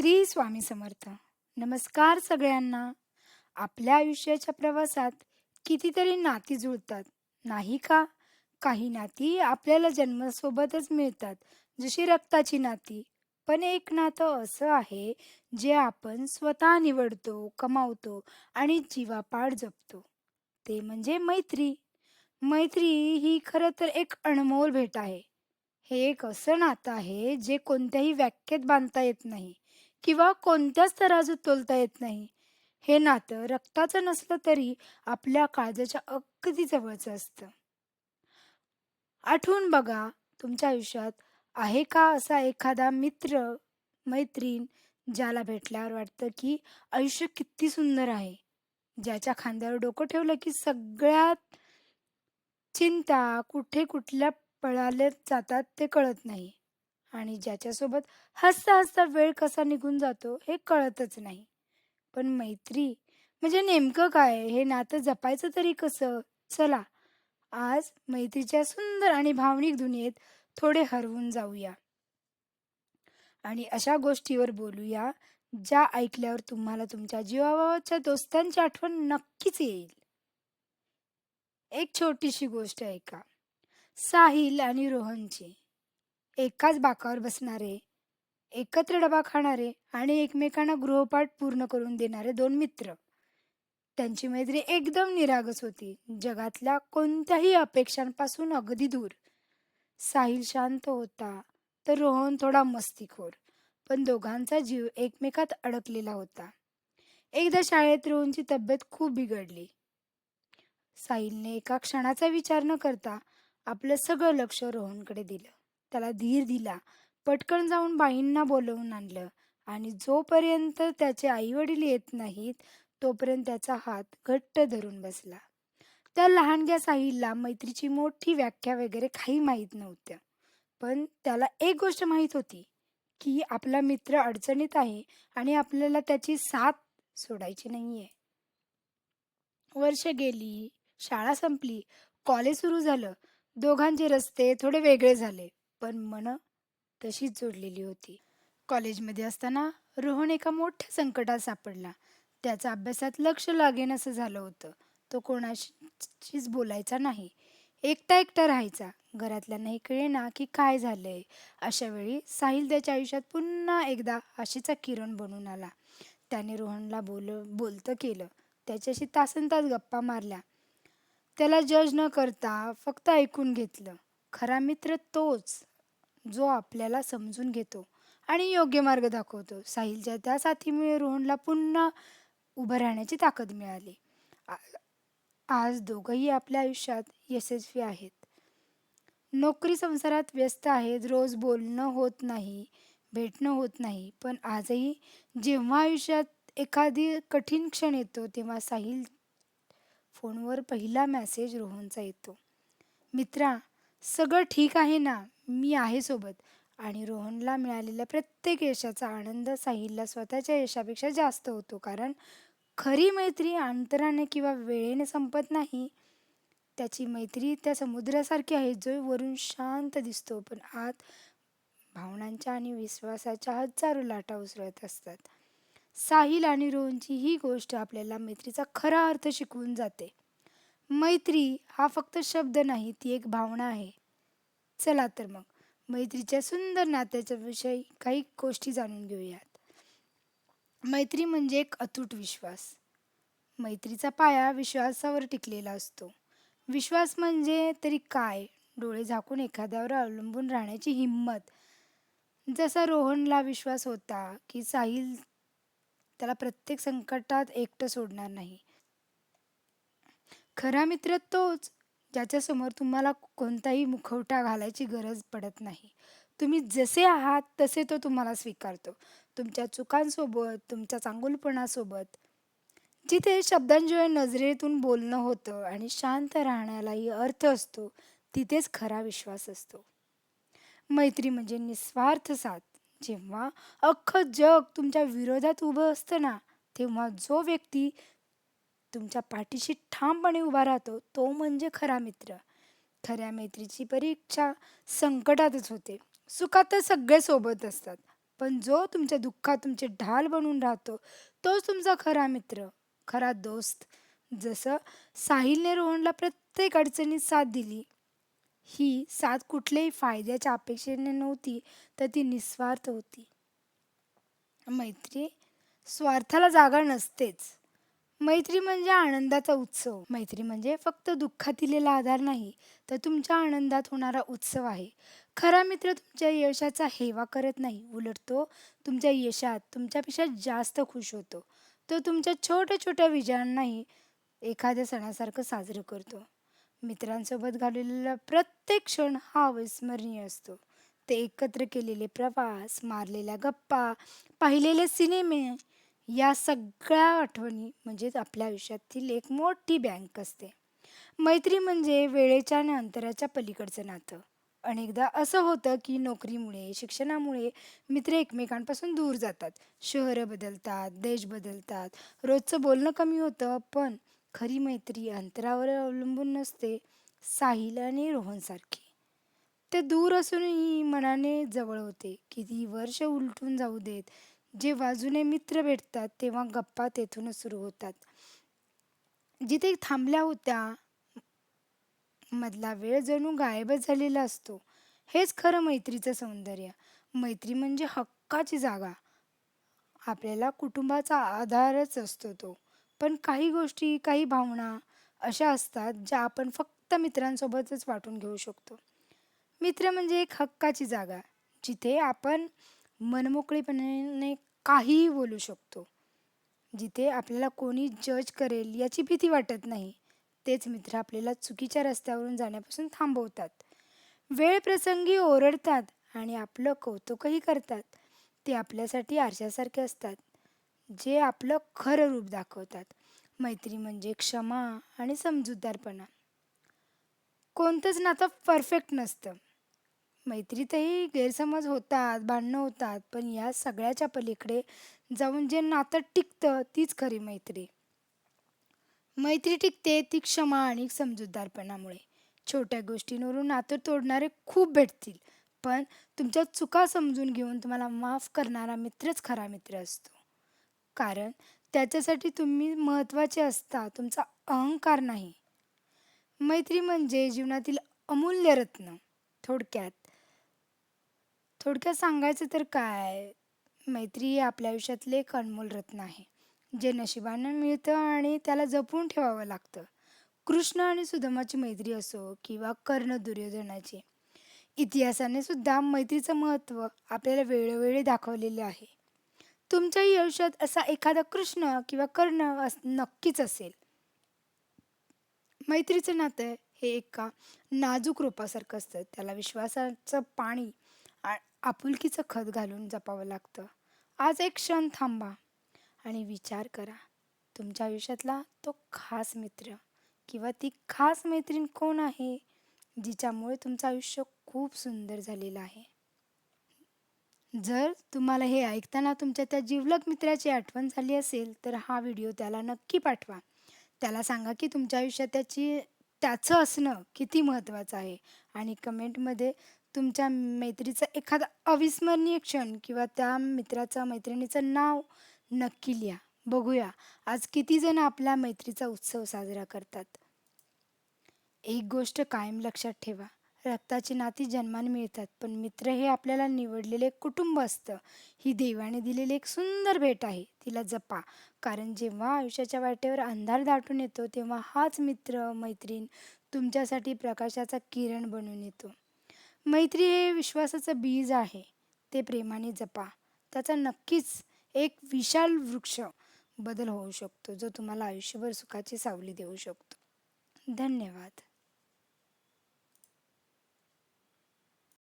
श्री स्वामी समर्थ. नमस्कार सगळ्यांना. आपल्या आयुष्याच्या प्रवासात कितीतरी नाती जुळतात नाही का? काही नाती आपल्याला जन्मासोबतच मिळतात जशी रक्ताची नाती. पण एक नातं असं आहे जे आपण स्वतः निवडतो कमावतो आणि जीवापाड जपतो. ते म्हणजे मैत्री. मैत्री ही खरं तर एक अनमोल भेट आहे. हे एक असं नातं आहे जे कोणत्याही व्याख्येत बांधता येत नाही. किंवा कोणत्याच तराजूत तोलता येत नाही. हे नातं रक्ताचं नसलं तरी आपल्या काळजाच्या अगदी जवळचं असतं. आठवून बघा तुमच्या आयुष्यात आहे का असा एखादा मित्र मैत्रीण ज्याला भेटल्यावर वाटतं की आयुष्य किती सुंदर आहे? ज्याच्या खांद्यावर डोकं ठेवलं की सगळ्यात चिंता कुठे कुठल्या पळाले जातात ते कळत नाही. आणि ज्याच्यासोबत हसता हसता वेळ कसा निघून जातो हे कळतच नाही. पण मैत्री म्हणजे नेमकं काय? हे नातं जपायचं तरी कसं? चला आज मैत्रीच्या सुंदर आणि भावनिक दुनियेत थोडे हरवून जाऊया. आणि अशा गोष्टीवर बोलूया ज्या ऐकल्यावर तुम्हाला तुमच्या जीवाभावाच्या दोस्तांची आठवण नक्कीच येईल. एक छोटीशी गोष्ट ऐका. साहिल आणि रोहनची. एकाच बाकावर बसणारे एकत्र डबा खाणारे आणि एकमेकांना गृहपाठ पूर्ण करून देणारे दोन मित्र. त्यांची मैत्री एकदम निरागस होती. जगातल्या कोणत्याही अपेक्षांपासून अगदी दूर. साहिल शांत होता तर रोहन थोडा मस्तीखोर पण दोघांचा जीव एकमेकात अडकलेला होता. एकदा शाळेत रोहनची तब्येत खूप बिघडली. साहिलने एका क्षणाचा विचार न करता आपलं सगळं लक्ष रोहनकडे दिलं. त्याला धीर दिला. पटकन जाऊन बाईंना बोलवून आणलं. आणि जोपर्यंत त्याचे आईवडील येत नाहीत तोपर्यंत त्याचा हात घट्ट धरून बसला. त्या लहानग्या साहिलला मैत्रीची मोठी व्याख्या वगैरे काही माहीत नव्हत्या. पण त्याला एक गोष्ट माहीत होती की आपला मित्र अडचणीत आहे आणि आपल्याला त्याची साथ सोडायची नाहीये. वर्ष गेली शाळा संपली कॉलेज सुरू झालं. दोघांचे रस्ते थोडे वेगळे झाले. पण मन तशीच जोडलेली होती. कॉलेजमध्ये असताना रोहन एका मोठ्या संकटात सापडला. त्याचा अभ्यासात लक्ष लागेन असं झालं होतं. तो कोणाशीच बोलायचा नाही. एकटा एकटा राहायचा. घरातल्यांनाही कळेना की काय झालंय. अशा वेळी साहिल त्याच्या आयुष्यात पुन्हा एकदा आशेचा किरण बनून आला. त्याने रोहनला बोल बोलतं केलं. त्याच्याशी तासन तास गप्पा मारल्या. त्याला जज न करता फक्त ऐकून घेतलं. खरा मित्र तोच. जो आपल्याला समजून घेतो आणि योग्य मार्ग दाखवतो. साहिलच्या त्या साथीमुळे रोहनला पुन्हा उभं राहण्याची ताकद मिळाली. आ- आज दोघंही आपल्या आयुष्यात यशस्वी आहेत. नोकरी संसारात व्यस्त आहेत. रोज बोलणं होत नाही भेटणं होत नाही. पण आजही जेव्हा आयुष्यात एखादी कठीण क्षण येतो तेव्हा साहिल फोनवर पहिला मॅसेज रोहनचा येतो. मित्रा सगळं ठीक आहे ना? मी आहे सोबत. आणि रोहनला मिळालेल्या प्रत्येक यशाचा आनंद साहिलला स्वतःच्या यशापेक्षा जास्त होतो. कारण खरी मैत्री अंतराने किंवा वेळेने संपत नाही. त्याची मैत्री त्या समुद्रासारखी आहे जो वरून शांत दिसतो. पण आत भावनांच्या आणि विश्वासाच्या हजारो लाटा उसळत असतात. साहिल आणि रोहनची ही गोष्ट आपल्याला मैत्रीचा खरा अर्थ शिकवून जाते. मैत्री हा फक्त शब्द नाही ती एक भावना आहे. चला तर मग. मैत्रीच्या सुंदर नात्याच्या विषयी काही गोष्टी जाणून घेऊयात. मैत्री म्हणजे एक अतूट विश्वास. मैत्रीचा पाया विश्वासावर टिकलेला असतो. विश्वास म्हणजे तरी काय? डोळे झाकून एखाद्यावर अवलंबून राहण्याची हिंमत. जसा रोहनला विश्वास होता की साहिल त्याला प्रत्येक संकटात एकटं सोडणार नाही. खरा मित्र तोच. ज्याच्यासमोर तुम्हाला कोणताही मुखवटा घालायची गरज पडत नाही. तुम्ही जसे आहात तसे तो तुम्हाला स्वीकारतो. तुमच्या चुकांसोबत तुमच्या चांगुलपणासोबत. जिथे शब्दांशिवाय नजरेतून बोलणं होतं आणि शांत राहण्यालाही अर्थ असतो तिथेच खरा विश्वास असतो. मैत्री म्हणजे निस्वार्थ साथ. जेव्हा अख्खं जग तुमच्या विरोधात उभं असतं ना तेव्हा जो व्यक्ती तुमच्या पाठीशी ठामपणे उभा राहतो तो म्हणजे खरा मित्र. खऱ्या मैत्रीची परीक्षा संकटातच होते. सुखात तर सगळे सोबत असतात पण जो तुमच्या दुःखात तुमचे ढाल बनून राहतो तोच तुमचा खरा मित्र खरा दोस्त. जसं साहिलने रोहनला प्रत्येक अडचणीत साथ दिली ही साथ कुठल्याही फायद्याच्या अपेक्षेने नव्हती तर ती निस्वार्थ होती. मैत्री स्वार्थाला जागा नसतेच. मैत्री म्हणजे आनंदाचा उत्सव. मैत्री म्हणजे फक्त दुःखात दिलेला आधार नाही तर तुमच्या आनंदात होणारा उत्सव आहे. खरा मित्र तुमच्या यशाचा हेवा करत नाही. उलट तो तुमच्या यशात तुमच्यापेक्षा जास्त खुश होतो. तो तुमच्या छोट्या छोट्या विजयांनाही एखाद्या सणासारखं साजरं करतो. मित्रांसोबत घालवलेला प्रत्येक क्षण हा अविस्मरणीय असतो. ते एकत्र केलेले प्रवास मारलेल्या गप्पा पाहिलेले सिनेमे या सगळ्या आठवणी म्हणजेच आपल्या आयुष्यातील एक मोठी बँक असते. मैत्री म्हणजे वेळेच्या आणि अंतराच्या पलीकडचं नातं. अनेकदा असं होतं की नोकरीमुळे शिक्षणामुळे मित्र एकमेकांपासून दूर जातात. शहरं बदलतात देश बदलतात. रोजचं बोलणं कमी होतं पण खरी मैत्री अंतरावर अवलंबून नसते साहिल आणि रोहनसारखी. ते दूर असूनही मनाने जवळ होते. किती वर्ष उलटून जाऊ देत जेव्हा जुने मित्र भेटतात तेव्हा गप्पा तेथूनच सुरू होतात. जिथे थांबल्या होत्या मधला वेळ जणू गायबच झालेला असतो. हेच खरं मैत्रीचं सौंदर्य. मैत्री म्हणजे हक्काची जागा. आपल्याला कुटुंबाचा आधारच असतो तो. पण काही गोष्टी काही भावना अशा असतात ज्या आपण फक्त मित्रांसोबतच वाटून घेऊ शकतो. मित्र म्हणजे एक हक्काची जागा जिथे आपण मनमोकळेपणाने काहीही बोलू शकतो. जिथे आपल्याला कोणी जज करेल याची भीती वाटत नाही. तेच मित्र आपल्याला चुकीच्या रस्त्यावरून जाण्यापासून थांबवतात. वेळ प्रसंगी ओरडतात आणि आपलं कौतुकही करतात. ते आपल्यासाठी आरशासारखे असतात. जे आपलं खरं रूप दाखवतात. मैत्री म्हणजे क्षमा आणि समजूतदारपणा. कोणतंच नातं परफेक्ट नसतं. मैत्रीतही गैरसमज होतात भांडणं होतात पण या सगळ्याच्या पलीकडे जाऊन जे नातं टिकतं तीच खरी मैत्री. मैत्री टिकते ती क्षमा आणि समजूतदारपणामुळे. छोट्या गोष्टींवरून नातं तोडणारे खूप भेटतील पण तुमच्या चुका समजून घेऊन तुम्हाला माफ करणारा मित्रच खरा मित्र असतो. कारण त्याच्यासाठी तुम्ही महत्त्वाचे असता तुमचा अहंकार नाही. मैत्री म्हणजे जीवनातील अमूल्य रत्न. थोडक्यात. थोडक्यात सांगायचं तर काय? मैत्री हे आपल्या आयुष्यातले एक अनमोल रत्न आहे जे नशिबानं मिळतं आणि त्याला जपून ठेवावं लागतं. कृष्ण आणि सुदामाची मैत्री असो किंवा कर्ण दुर्योधनाची इतिहासाने सुद्धा मैत्रीचं महत्त्व आपल्याला वेळोवेळी दाखवलेले आहे. तुमच्याही आयुष्यात असा एखादा कृष्ण किंवा कर्ण अस नक्कीच असेल. मैत्रीचं नातं हे एका नाजूक रोपासारखं असतं. त्याला विश्वासाचं पाणी आ आपुलकीचं खत घालून जपावं लागतं. आज एक क्षण थांबा आणि विचार करा. तुमच्या आयुष्यातला तो खास मित्र किंवा ती खास मैत्रीण कोण आहे? जिच्यामुळे तुमचं आयुष्य खूप सुंदर झालेलं आहे. जर तुम्हाला हे ऐकताना तुमच्या त्या जिवलग मित्राची आठवण झाली असेल तर हा व्हिडिओ त्याला नक्की पाठवा. त्याला सांगा की तुमच्या आयुष्यात त्याची त्याचं असणं किती महत्त्वाचं आहे? आणि कमेंटमध्ये तुमच्या मैत्रीचा एखादा अविस्मरणीय क्षण किंवा त्या मित्राचा मैत्रिणीचं नाव नक्की लिहा. बघूया आज किती जण आपल्या मैत्रीचा उत्सव साजरा करतात? एक गोष्ट कायम लक्षात ठेवा. रक्ताची नाती जन्माने मिळतात पण मित्र हे आपल्याला निवडलेले कुटुंब असतं. ही देवाने दिलेली एक सुंदर भेट आहे तिला जपा. कारण जेव्हा आयुष्याच्या वाटेवर अंधार दाटून येतो तेव्हा हाच मित्र मैत्रीण तुमच्यासाठी प्रकाशाचा किरण बनून येतो. मैत्री हे विश्वासाचं बीज आहे ते प्रेमाने जपा. त्याचा नक्कीच एक विशाल वृक्ष बदल होऊ शकतो जो तुम्हाला आयुष्यभर सुखाची सावली देऊ शकतो. धन्यवाद.